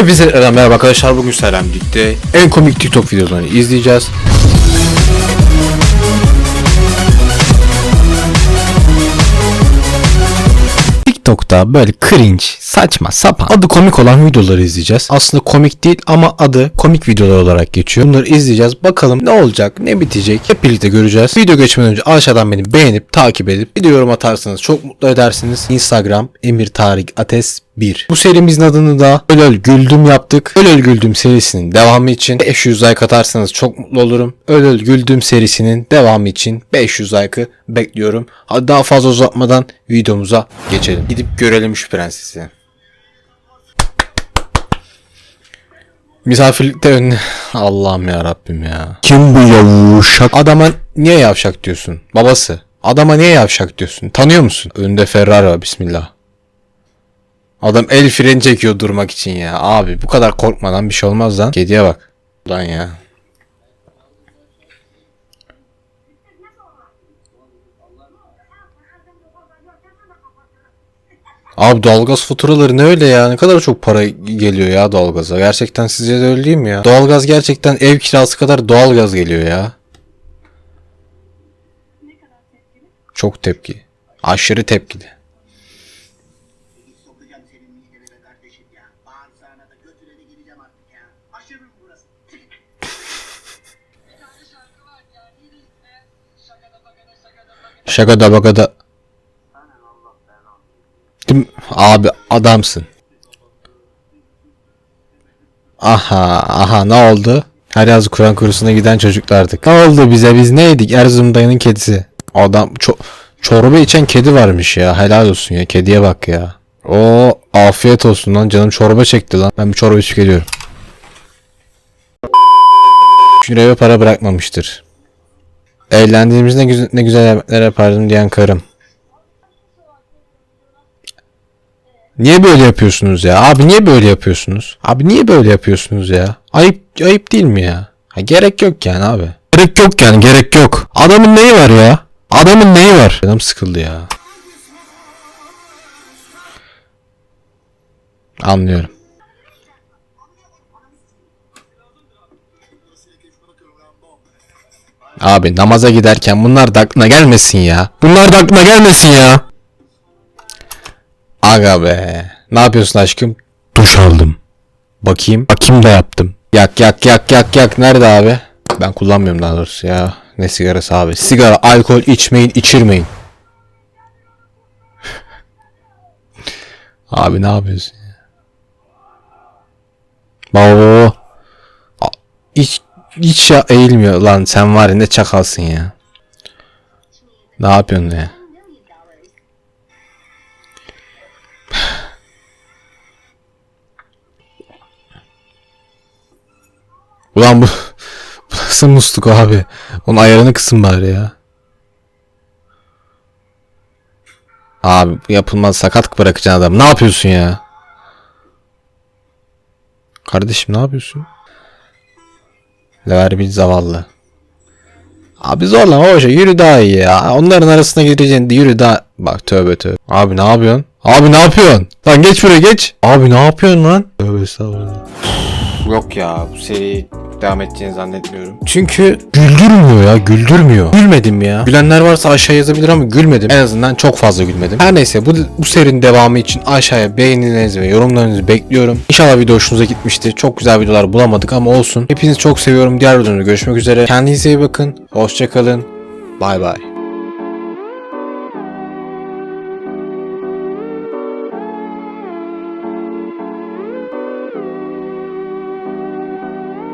Hepinize merhaba arkadaşlar bugün sizlerle birlikte en komik TikTok videolarını izleyeceğiz. TikTok'ta böyle cringe, saçma, sapan, adı komik olan videoları izleyeceğiz. Aslında komik değil ama adı komik videolar olarak geçiyor. Bunları izleyeceğiz. Bakalım ne olacak, ne bitecek hep birlikte göreceğiz. Video geçmeden önce aşağıdan beni beğenip takip edip video yorum atarsanız çok mutlu edersiniz. Instagram Emir Tarık Ates 1. Bu serimizin adını da Öl Öl Güldüm yaptık. Öl Öl Güldüm serisinin devamı için 500 like atarsanız çok mutlu olurum. Öl Öl Güldüm serisinin devamı için 500 like'ı bekliyorum. Hadi daha fazla uzatmadan videomuza geçelim. Gidip görelim şu prensesi. Misafirlikte önüne... Allah'ım ya Rabbim ya. Kim bu yavuşak? Adama niye yavşak diyorsun? Babası. Adama niye yavşak diyorsun? Tanıyor musun? Önünde Ferrari var bismillah. Adam el freni çekiyor durmak için ya. Abi bu kadar korkmadan bir şey olmaz lan. Kediye bak. Lan ya. Abi doğalgaz faturaları ne öyle ya? Ne kadar çok para geliyor ya doğalgaza. Gerçekten sizce de öyle değil mi ya? Doğalgaz gerçekten ev kirası kadar doğalgaz geliyor ya. Çok tepki. Aşırı tepkili. Bağırsağına da götüne de gireceğim artık ya. Aşırı mı burası? Bir tane şarkı var ya. Neydi ismi? Şakada bagada mi? Abi adamsın. Aha aha ne oldu? Her yaz Kur'an kursuna giden çocuklardık. Ne oldu bize biz neydik? Erzurum dayının kedisi. Adam ço çorba içen kedi varmış ya. Helal olsun ya. Kediye bak ya. O afiyet olsun lan. Canım çorba çekti lan. Ben bir çorba. Çünkü eve para bırakmamıştır. Evlendiğimizde ne güzel, ne güzel yemekler yapardım diyen karım. Niye böyle yapıyorsunuz ya? Abi niye böyle yapıyorsunuz? Abi niye böyle yapıyorsunuz ya? Ayıp ayıp değil mi ya? Ha, gerek yok yani abi. Gerek yok yani gerek yok. Adamın neyi var ya? Adamın neyi var? Adam sıkıldı ya. Anlıyorum. Abi namaza giderken bunlar da aklına gelmesin ya. Bunlar da aklına gelmesin ya. Aga be. Ne yapıyorsun aşkım? Duş aldım. Bakayım. Bakayım da yaptım. Yak yak yak yak yak. Nerede abi? Ben kullanmıyorum daha doğrusu ya. Ne sigarası abi? Sigara, alkol içmeyin, içirmeyin. abi ne yapıyorsun ya? Baba. Hiç, hiç ya eğilmiyor lan. Sen var ya ne çakalsın ya. Ne yapıyorsun ya? Ulan bu, bu nasıl musluk abi? Onun ayarını kısın bari ya. Abi yapılmaz sakat bırakacaksın adam. Ne yapıyorsun ya? Kardeşim ne yapıyorsun? Lever bir zavallı. Abi zorlama hoca yürü daha iyi ya. Onların arasına gireceksin yürü daha. Bak tövbe tövbe. Abi ne yapıyorsun? Abi ne yapıyorsun? Lan geç buraya geç. Abi ne yapıyorsun lan? Tövbe estağfurullah. Yok ya bu seri devam edeceğini zannetmiyorum. Çünkü güldürmüyor ya güldürmüyor. Gülmedim ya. Gülenler varsa aşağı yazabilir ama gülmedim. En azından çok fazla gülmedim. Her neyse bu, bu serinin devamı için aşağıya beğenilerinizi ve yorumlarınızı bekliyorum. İnşallah video hoşunuza gitmiştir. Çok güzel videolar bulamadık ama olsun. Hepinizi çok seviyorum. Diğer videoda görüşmek üzere. Kendinize iyi bakın. Hoşçakalın. Bay bay.